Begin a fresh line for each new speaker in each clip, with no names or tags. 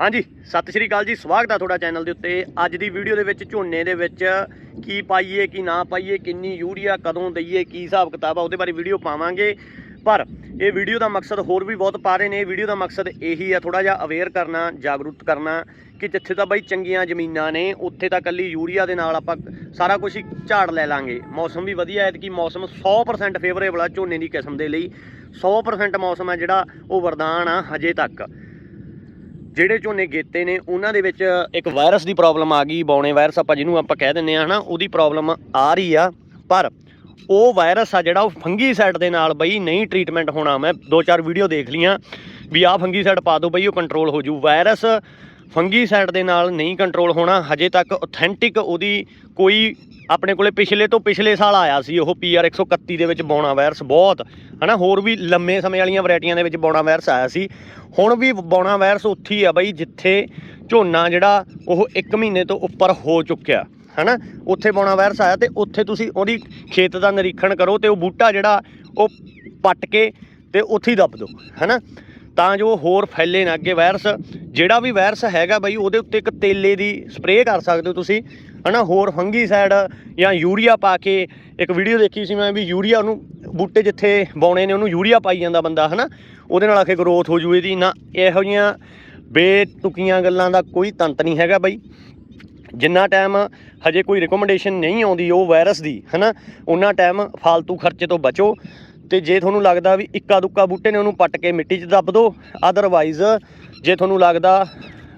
ਹਾਂਜੀ, ਸਤਿ ਸ਼੍ਰੀ ਅਕਾਲ ਜੀ, ਸਵਾਗਤ ਆ ਤੁਹਾਡਾ ਚੈਨਲ ਦੇ ਉੱਤੇ। ਅੱਜ ਦੀ ਵੀਡੀਓ ਦੇ ਵਿੱਚ, ਝੋਨੇ ਦੇ ਵਿੱਚ ਕੀ ਪਾਈਏ, ਕੀ ਨਾ ਪਾਈਏ, ਕਿੰਨੀ ਯੂਰੀਆ ਕਦੋਂ ਦਈਏ, ਕੀ ਹਿਸਾਬ ਕਿਤਾਬ ਆ, ਉਹਦੇ ਬਾਰੇ ਵੀਡੀਓ ਪਾਵਾਂਗੇ। ਪਰ ਇਹ ਵੀਡੀਓ ਦਾ ਮਕਸਦ ਹੋਰ ਵੀ ਬਹੁਤ ਪਾ ਰਹੇ ਨੇ। ਇਹ ਵੀਡੀਓ ਦਾ ਮਕਸਦ ਇਹੀ ਆ ਥੋੜਾ ਜਿਹਾ ਅਵੇਅਰ ਕਰਨਾ, ਜਾਗਰੂਕ ਕਰਨਾ ਕਿ ਜਿੱਥੇ ਤਾਂ ਬਾਈ ਚੰਗੀਆਂ ਜ਼ਮੀਨਾਂ ਨੇ, ਉੱਥੇ ਤਾਂ ਕੱਲੀ ਯੂਰੀਆ ਦੇ ਨਾਲ ਆਪਾਂ ਸਾਰਾ ਕੁਝ ਹੀ ਝਾੜ ਲੈ ਲਾਂਗੇ। ਮੌਸਮ ਵੀ ਵਧੀਆ ਹੈ ਕਿ ਮੌਸਮ 100% ਫੇਵਰੇਬਲ ਆ ਝੋਨੇ ਦੀ ਕਿਸਮ ਦੇ ਲਈ। 100% ਮੌਸਮ ਹੈ ਜਿਹੜਾ ਉਹ ਵਰਦਾਨ ਆ ਹਜੇ ਤੱਕ। ਜਿਹੜੇ ਝੋਨੇ ਗੇਤੇ ਨੇ, ਉਹਨਾਂ ਦੇ ਵਿੱਚ ਇੱਕ ਵਾਇਰਸ ਦੀ ਪ੍ਰੋਬਲਮ ਆ ਗਈ, ਬੌਣੇ ਵਾਇਰਸ ਆਪਾਂ ਜਿਹਨੂੰ ਆਪਾਂ ਕਹਿ ਦਿੰਦੇ ਆ, ਹਨਾ, ਉਹਦੀ ਪ੍ਰੋਬਲਮ ਆ ਰਹੀ ਆ। ਪਰ ਉਹ ਵਾਇਰਸ ਆ ਜਿਹੜਾ ਉਹ ਫੰਗੀ ਦੇ ਨਾਲ ਬਈ ਨਹੀਂ ਟ੍ਰੀਟਮੈਂਟ ਹੋਣਾ। ਮੈਂ ਦੋ ਚਾਰ ਵੀਡੀਓ ਦੇਖ ਲੀਆਂ ਵੀ ਆ ਫੰਗੀ ਪਾ ਦਿਓ ਬਈ, ਉਹ ਕੰਟਰੋਲ ਹੋ ਜੂ ਵਾਇਰਸ ਫੰਗੀ ਸਾਈਡ ਦੇ ਨਾਲ ਨਹੀਂ ਕੰਟਰੋਲ ਹੋਣਾ, ਹਜੇ ਤੱਕ ਆਥੈਂਟਿਕ ਉਹਦੀ ਕੋਈ ਆਪਣੇ ਕੋਲੇ ਪਿਛਲੇ ਤੋਂ ਪਿਛਲੇ ਸਾਲ ਆਇਆ ਸੀ, ਉਹ ਪੀਆਰ 131 ਦੇ ਵਿੱਚ ਬੌਣਾ ਵਾਇਰਸ ਬਹੁਤ, ਹਨਾ, ਹੋਰ ਵੀ ਲੰਮੇ ਸਮੇਂ ਵਾਲੀਆਂ ਵੈਰਾਈਟੀਆਂ ਦੇ ਵਿੱਚ ਬੌਣਾ ਵਾਇਰਸ ਆਇਆ ਸੀ। ਹੁਣ ਵੀ ਬੌਣਾ ਵਾਇਰਸ ਉੱਥੇ ਹੀ ਆ ਬਈ, ਜਿੱਥੇ ਝੋਨਾ ਜਿਹੜਾ ਉਹ 1 ਮਹੀਨੇ ਤੋਂ ਉੱਪਰ ਹੋ ਚੁੱਕਿਆ, ਹਨਾ, ਉੱਥੇ ਬੌਣਾ ਵਾਇਰਸ ਆਇਆ ਤੇ ਉੱਥੇ ਤੁਸੀਂ ਉਹਦੀ ਖੇਤ ਦਾ ਨਿਰੀਖਣ ਕਰੋ ਤੇ ਉਹ ਬੂਟਾ ਜਿਹੜਾ ਉਹ ਪੱਟ ਕੇ ਤੇ ਉੱਥੇ ਹੀ ਦੱਬ ਦਿਓ, ਹਨਾ। ਤਾਂ ਜੋ ਹੋਰ ਫੈਲੇ ਨਾ ਅੱਗੇ ਵਾਇਰਸ ਜਿਹੜਾ ਵੀ ਵਾਇਰਸ ਹੈਗਾ ਬਾਈ, ਉਹਦੇ ਉੱਤੇ ਇੱਕ ਤੇਲੇ ਦੀ ਸਪਰੇਅ ਕਰ ਸਕਦੇ ਹੋ ਤੁਸੀਂ। ਹਨਾ, ਹੋਰ ਫੰਗੀਸਾਈਡ ਜਾਂ ਯੂਰੀਆ ਪਾ ਕੇ ਇੱਕ ਵੀਡੀਓ ਦੇਖੀ ਸੀ ਮੈਂ ਵੀ ਯੂਰੀਆ ਉਹਨੂੰ ਬੂਟੇ ਜਿੱਥੇ ਬਾਉਣੇ ਨੇ, ਉਹਨੂੰ ਯੂਰੀਆ ਪਾਈ ਜਾਂਦਾ ਬੰਦਾ, ਹਨਾ। ਉਹਦੇ ਨਾਲ ਆ ਕੇ ਗਰੋਥ ਹੋ ਜੂਏ ਦੀ ਨਾ, ਇਹੋ ਜੀਆਂ ਬੇਤੁਕੀਆਂ ਗੱਲਾਂ ਦਾ ਕੋਈ ਤੰਤ ਨਹੀਂ ਹੈਗਾ ਬਾਈ। ਜਿੰਨਾ ਟਾਈਮ ਹਜੇ ਕੋਈ ਰეკਮੈਂਡੇਸ਼ਨ ਨਹੀਂ ਆਉਂਦੀ ਉਹ ਵਾਇਰਸ ਦੀ, ਹਨਾ। ਉਹਨਾਂ ਟਾਈਮ ਫालतू ਖਰਚੇ ਤੋਂ ਬਚੋ। ਤੇ ਜੇ ਤੁਹਾਨੂੰ ਲੱਗਦਾ ਵੀ ਇੱਕਾ ਦੁੱਕਾ ਬੂਟੇ ਨੇ ਉਹਨੂੰ ਪੱਟ ਕੇ ਮਿੱਟੀ 'ਚ ਦੱਬ ਦਿਓ ਅਦਰਵਾਈਜ਼ ਜੇ ਤੁਹਾਨੂੰ ਲੱਗਦਾ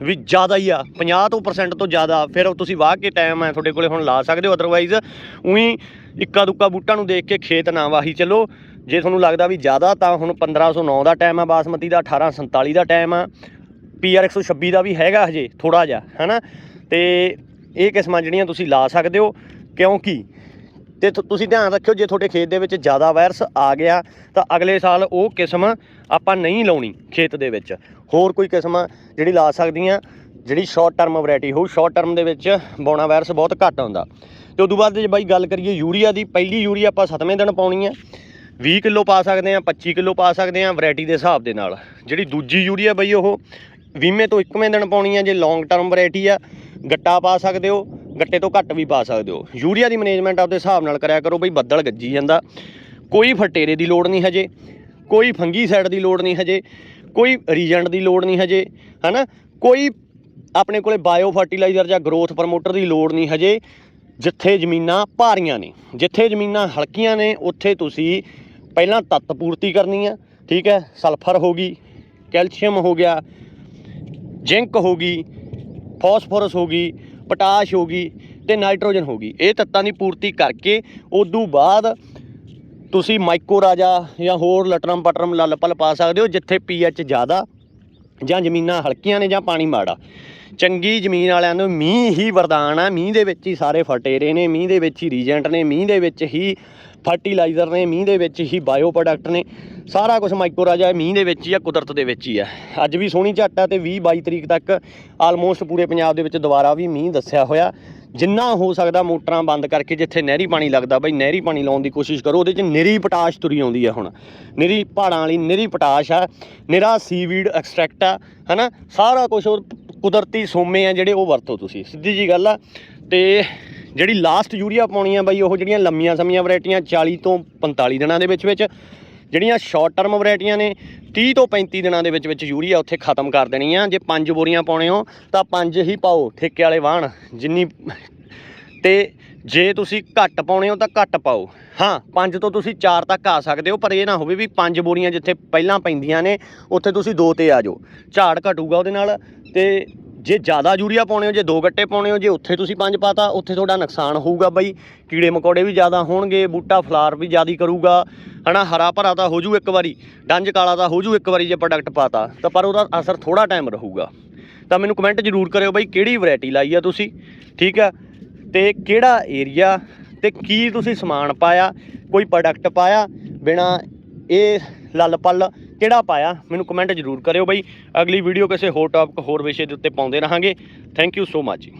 ਵੀ ਜ਼ਿਆਦਾ ਹੀ ਆ 50 ਤੋਂ percent ਤੋਂ ਜ਼ਿਆਦਾ, ਫਿਰ ਤੁਸੀਂ ਵਾਹ ਕੇ ਟਾਈਮ ਹੈ ਤੁਹਾਡੇ ਕੋਲੇ ਹੁਣ ਲਾ ਸਕਦੇ ਹੋ ਅਦਰਵਾਈਜ਼ ਉਹੀ ਇੱਕਾ ਦੁੱਕਾ ਬੂਟਾ ਨੂੰ ਦੇਖ ਕੇ ਖੇਤ ਨਾ ਵਾਹੀ ਚੱਲੋ। ਜੇ ਤੁਹਾਨੂੰ ਲੱਗਦਾ ਵੀ ਜ਼ਿਆਦਾ ਤਾਂ ਹੁਣ 1509 ਦਾ ਟਾਈਮ ਆ, ਬਾਸਮਤੀ ਦਾ 1847 ਦਾ ਟਾਈਮ ਆ ਪੀਆਰ 126 ਦਾ ਵੀ ਹੈਗਾ ਹਜੇ ਥੋੜਾ ਜਿਹਾ, ਹੈਨਾ? ਤੇ ਇਹ ਕਿਸਮਾਂ ਜਿਹੜੀਆਂ ਤੁਸੀਂ ਲਾ ਸਕਦੇ ਹੋ, ਕਿਉਂਕਿ ਤੇ ਤੁਸੀਂ ਧਿਆਨ ਰੱਖਿਓ, ਜੇ ਤੁਹਾਡੇ ਖੇਤ ਦੇ ਵਿੱਚ ਜ਼ਿਆਦਾ ਵਾਇਰਸ ਆ ਗਿਆ, ਤਾਂ ਅਗਲੇ ਸਾਲ ਉਹ ਕਿਸਮ ਆਪਾਂ ਨਹੀਂ ਲਾਉਣੀ ਖੇਤ ਦੇ ਵਿੱਚ। ਹੋਰ ਕੋਈ ਕਿਸਮ ਜਿਹੜੀ ਲਾ ਸਕਦੀਆਂ, ਜਿਹੜੀ ਸ਼ਾਰਟ ਟਰਮ ਵੈਰਾਈਟੀ ਹੋਊ ਸ਼ਾਰਟ ਟਰਮ ਦੇ ਵਿੱਚ ਬੌਣਾ ਵਾਇਰਸ ਬਹੁਤ ਘੱਟ ਆਉਂਦਾ। ਤੇ ਉਦੋਂ ਬਾਅਦ ਜੇ ਬਾਈ ਗੱਲ ਕਰੀਏ ਯੂਰੀਆ ਦੀ, ਪਹਿਲੀ ਯੂਰੀਆ ਆਪਾਂ 7ਵੇਂ ਦਿਨ ਪਾਉਣੀ ਹੈ 20 ਕਿਲੋ ਪਾ ਸਕਦੇ ਆ 25 ਕਿਲੋ ਪਾ ਸਕਦੇ ਆ ਵੈਰਾਈਟੀ ਦੇ ਹਿਸਾਬ ਦੇ ਨਾਲ। ਜਿਹੜੀ ਦੂਜੀ ਯੂਰੀਆ ਬਈ ਉਹ 20ਵੇਂ ਤੋਂ 21ਵੇਂ ਦਿਨ ਪਾਉਣੀ ਆ, ਜੇ ਲੌਂਗ ਟਰਮ ਵੈਰਾਈਟੀ ਆ, ਗੱਟਾ ਪਾ ਸਕਦੇ ਹੋ। ਗੱਟੇ ਤੋਂ ਘੱਟ ਵੀ ਪਾ ਸਕਦੇ ਹੋ। ਯੂਰੀਆ ਦੀ ਮੈਨੇਜਮੈਂਟ ਆਪਦੇ ਹਿਸਾਬ ਨਾਲ ਕਰਿਆ ਕਰੋ ਬਈ ਬੱਦਲ ਗੱਜੀ ਜਾਂਦਾ। ਕੋਈ ਫਟੇਰੇ ਦੀ ਲੋੜ ਨਹੀਂ ਹਜੇ, ਕੋਈ ਫੰਗੀ ਸਾਈਡ ਦੀ ਲੋੜ ਨਹੀਂ ਹਜੇ, ਕੋਈ ਰੀਜੈਂਟ ਦੀ ਲੋੜ ਨਹੀਂ ਹਜੇ, ਹਨਾ? ਕੋਈ ਆਪਣੇ ਕੋਲੇ ਬਾਇਓ ਫਰਟੀਲਾਈਜ਼ਰ ਜਾਂ ਗਰੋਥ ਪ੍ਰਮੋਟਰ ਦੀ ਲੋੜ ਨਹੀਂ ਹਜੇ, ਜਿੱਥੇ ਜ਼ਮੀਨਾਂ ਭਾਰੀਆਂ ਨੇ। ਜਿੱਥੇ ਜ਼ਮੀਨਾਂ ਹਲਕੀਆਂ ਨੇ, ਉੱਥੇ ਤੁਸੀਂ ਪਹਿਲਾਂ ਤੱਤ ਪੂਰਤੀ ਕਰਨੀ ਆ, ਠੀਕ ਹੈ? ਸਲਫਰ ਹੋ ਗਈ, ਕੈਲਸ਼ੀਅਮ ਹੋ ਗਿਆ ਜ਼ਿੰਕ ਹੋ ਗਈ ਫਾਸਫੋਰਸ ਹੋ ਗਈ ਪੋਟਾਸ਼ ਹੋ ਗਈ ਤੇ ਨਾਈਟ੍ਰੋਜਨ ਹੋ ਗਈ। ਇਹ ਤੱਤਾਂ ਦੀ ਪੂਰਤੀ ਕਰਕੇ ਉਦੋਂ ਬਾਅਦ ਤੁਸੀਂ ਮਾਈਕੋ ਰਾਜਾ ਜਾਂ ਹੋਰ ਲਟਰਮ ਪਟਰਮ ਲੱਲ ਪਲ ਪਾ ਸਕਦੇ ਹੋ, ਜਿੱਥੇ ਪੀਐਚ ਜ਼ਿਆਦਾ ਜਾਂ ਜ਼ਮੀਨਾਂ ਹਲਕੀਆਂ ਨੇ ਜਾਂ ਪਾਣੀ ਮਾੜਾ। ਚੰਗੀ ਜ਼ਮੀਨ ਵਾਲਿਆਂ ਨੂੰ ਮੀਂਹ ਹੀ ਵਰਦਾਨ ਆ। ਮੀਂਹ ਦੇ ਵਿੱਚ ਹੀ ਸਾਰੇ ਫਟੇਰੇ ਨੇ, ਮੀਂਹ ਦੇ ਵਿੱਚ ਹੀ ਰੀਜੈਂਟ ਨੇ, ਮੀਂਹ ਦੇ ਵਿੱਚ ਹੀ ਫਰਟੀਲਾਈਜ਼ਰ ਨੇ, ਮੀਂਹ ਦੇ ਵਿੱਚ ਹੀ ਬਾਇਓ ਪ੍ਰੋਡਕਟ ਨੇ। ਸਾਰਾ ਕੁਝ ਮਾਈਕੋ ਰਾਜਾ ਮੀਂਹ ਦੇ ਵਿੱਚ ਹੀ ਆ, ਕੁਦਰਤ ਦੇ ਵਿੱਚ ਹੀ ਆ। ਅੱਜ ਵੀ ਸੋਹਣੀ ਝੱਟ ਆ ਤੇ 20 22 ਤਰੀਕ ਤੱਕ ਆਲਮੋਸਟ ਪੂਰੇ ਪੰਜਾਬ ਦੇ ਵਿੱਚ ਦੁਬਾਰਾ ਵੀ ਮੀਂਹ ਦੱਸਿਆ ਹੋਇਆ। ਜਿੰਨਾ ਹੋ ਸਕਦਾ ਮੋਟਰਾਂ ਬੰਦ ਕਰਕੇ ਜਿੱਥੇ ਨਹਿਰੀ ਪਾਣੀ ਲੱਗਦਾ ਬਈ ਨਹਿਰੀ ਪਾਣੀ ਲਾਉਣ ਦੀ ਕੋਸ਼ਿਸ਼ ਕਰੋ, ਉਹਦੇ 'ਚ ਨਿਰੀ ਪੋਟਾਸ਼ ਤੁਰੀ ਆਉਂਦੀ ਆ ਹੁਣ। ਨਿਰੀ ਪਹਾੜਾਂ ਵਾਲੀ ਨਿਰੀ ਪੋਟਾਸ਼ ਆ, ਨਿਰਾ ਸੀਵੀਡ ਐਕਸਟ੍ਰੈਕਟ ਆ, ਹਨਾ? ਸਾਰਾ ਕੁਝ ਉਹ ਕੁਦਰਤੀ ਸੋਮੇ ਆ ਜਿਹੜੇ ਉਹ ਵਰਤੋ ਤੁਸੀਂ, ਸਿੱਧੀ ਜੀ ਗੱਲ ਆ। ਤੇ ਜਿਹੜੀ ਲਾਸਟ ਯੂਰੀਆ ਪਾਉਣੀ ਆ ਬਈ, ਉਹ ਜਿਹੜੀਆਂ ਲੰਮੀਆਂ ਸਮੀਆਂ ਵੈਰਾਈਟੀਆਂ 40 ਤੋਂ 45 ਦਿਨਾਂ ਦੇ ਵਿੱਚ ਵਿੱਚ, ਜਿਹੜੀਆਂ ਸ਼ਾਰਟ ਟਰਮ ਵੈਰਾਈਟੀਆਂ ਨੇ 30 ਤੋਂ 35 ਦਿਨਾਂ ਦੇ ਵਿੱਚ ਵਿੱਚ ਯੂਰੀਆ ਉੱਥੇ ਖਤਮ ਕਰ ਦੇਣੀ ਆ। ਜੇ ਪੰਜ ਬੋਰੀਆਂ ਪਾਉਣੇ ਹੋ, ਤਾਂ ਪੰਜ ਹੀ ਪਾਓ ਠੇਕੇ ਵਾਲੇ ਵਾਹਣ, ਜਿੰਨੀ ਤੇ ਜੇ ਤੁਸੀਂ ਘੱਟ ਪਾਉਣੇ ਹੋ ਤਾਂ ਘੱਟ ਪਾਓ। ਹਾਂ, ਪੰਜ ਤੋਂ ਤੁਸੀਂ ਚਾਰ ਤੱਕ ਆ ਸਕਦੇ ਹੋ, ਪਰ ਇਹ ਨਾ ਹੋਵੇ ਵੀ ਪੰਜ ਬੋਰੀਆਂ ਜਿੱਥੇ ਪਹਿਲਾਂ ਪੈਂਦੀਆਂ ਨੇ, ਉੱਥੇ ਤੁਸੀਂ ਦੋ ਤੇ ਆ ਜਾਓ। ਝਾੜ ਘਟੂਗਾ ਉਹਦੇ ਨਾਲ, ਤੇ ਜੇ ਜ਼ਿਆਦਾ ਯੂਰੀਆ ਪਾਉਣੇ ਹੋ, ਜੇ ਦੋ ਗੱਟੇ ਪਾਉਣੇ ਹੋ, ਜੇ ਉੱਥੇ ਤੁਸੀਂ ਪੰਜ ਪਾਤਾ, ਉੱਥੇ ਤੁਹਾਡਾ ਨੁਕਸਾਨ ਹੋਊਗਾ ਬਾਈ। ਕੀੜੇ ਮਕੌੜੇ ਵੀ ਜ਼ਿਆਦਾ ਹੋਣਗੇ, ਬੂਟਾ ਫਲਾਰ ਵੀ ਜ਼ਿਆਦਾ ਕਰੂਗਾ। ਹਨਾ, ਹਰਾ ਭਰਾ ਤਾਂ ਹੋ ਜੂ ਇੱਕ ਵਾਰੀ, ਡੰਜ ਕਾਲਾ ਤਾਂ ਹੋ ਜੂ ਇੱਕ ਵਾਰੀ ਜੇ ਪ੍ਰੋਡਕਟ ਪਾਤਾ, ਤਾਂ ਪਰ ਉਹਦਾ ਅਸਰ ਥੋੜਾ ਟਾਈਮ ਰਹੂਗਾ। ਤਾਂ ਮੈਨੂੰ ਕਮੈਂਟ ਜ਼ਰੂਰ ਕਰਿਓ ਬਾਈ, ਕਿਹੜੀ ਵੈਰਾਈਟੀ ਲਾਈ ਆ ਤੁਸੀਂ? ਠੀਕ ਆ? ਤੇ ਕਿਹੜਾ ਏਰੀਆ ਤੇ ਕੀ ਤੁਸੀਂ ਸਮਾਨ ਪਾਇਆ, ਕੋਈ ਪ੍ਰੋਡਕਟ ਪਾਇਆ, ਬਿਨਾ ਇਹ ਲੱਲ ਪੱਲ ਕਿਹੜਾ ਪਾਇਆ, ਮੈਨੂੰ ਕਮੈਂਟ ਜ਼ਰੂਰ ਕਰਿਓ ਬਈ। ਅਗਲੀ ਵੀਡੀਓ ਕਿਸੇ ਹੋਰ ਟੌਪਿਕ ਹੋਰ ਵਿਸ਼ੇ ਦੇ ਉੱਤੇ ਪਾਉਂਦੇ ਰਹਾਂਗੇ। ਥੈਂਕ ਯੂ ਸੋ ਮਚ ਜੀ